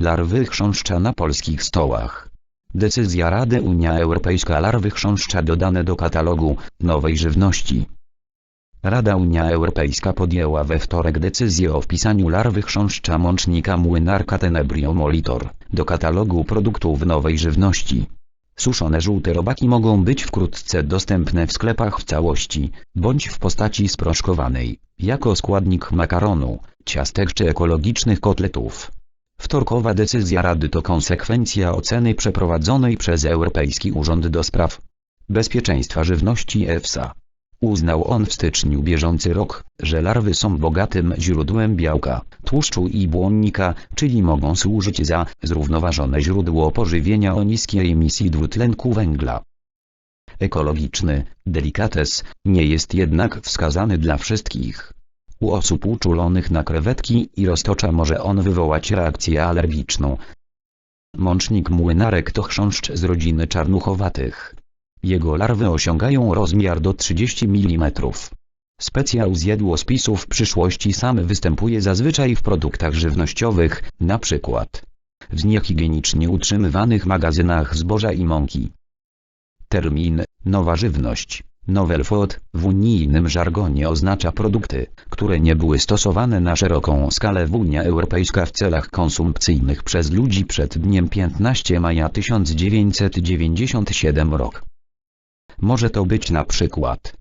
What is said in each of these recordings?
larwy chrząszcza na polskich stołach. Decyzja Rady Unia Europejska larwy chrząszcza dodane do katalogu nowej żywności. Rada Unia Europejska podjęła we wtorek decyzję o wpisaniu larwy chrząszcza mącznika młynarka Tenebrio molitor do katalogu produktów nowej żywności. Suszone żółte robaki mogą być wkrótce dostępne w sklepach w całości, bądź w postaci sproszkowanej, jako składnik makaronu, ciastek czy ekologicznych kotletów. Wtorkowa decyzja Rady to konsekwencja oceny przeprowadzonej przez Europejski Urząd do Spraw Bezpieczeństwa Żywności EFSA. Uznał on w styczniu bieżący rok, że larwy są bogatym źródłem białka, tłuszczu i błonnika, czyli mogą służyć za zrównoważone źródło pożywienia o niskiej emisji dwutlenku węgla. Ekologiczny, delikates, nie jest jednak wskazany dla wszystkich. U osób uczulonych na krewetki i roztocza może on wywołać reakcję alergiczną. Mącznik młynarek to chrząszcz z rodziny czarnuchowatych. Jego larwy osiągają rozmiar do 30 mm. Specjał z jadłospisu w przyszłości sam występuje zazwyczaj w produktach żywnościowych, np. w niehigienicznie utrzymywanych magazynach zboża i mąki. Termin nowa żywność Novel food w unijnym żargonie oznacza produkty, które nie były stosowane na szeroką skalę w Unia Europejska w celach konsumpcyjnych przez ludzi przed dniem 15 maja 1997 rok. Może to być na przykład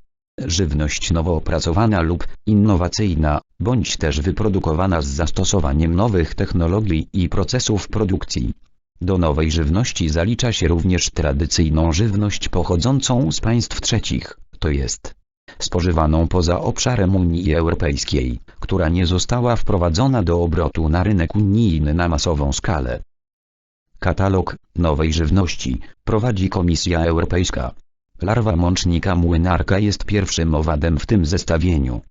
żywność nowo opracowana lub innowacyjna, bądź też wyprodukowana z zastosowaniem nowych technologii i procesów produkcji. Do nowej żywności zalicza się również tradycyjną żywność pochodzącą z państw trzecich, to jest spożywaną poza obszarem Unii Europejskiej, która nie została wprowadzona do obrotu na rynek unijny na masową skalę. Katalog nowej żywności prowadzi Komisja Europejska. Larwa mącznika młynarka jest pierwszym owadem w tym zestawieniu.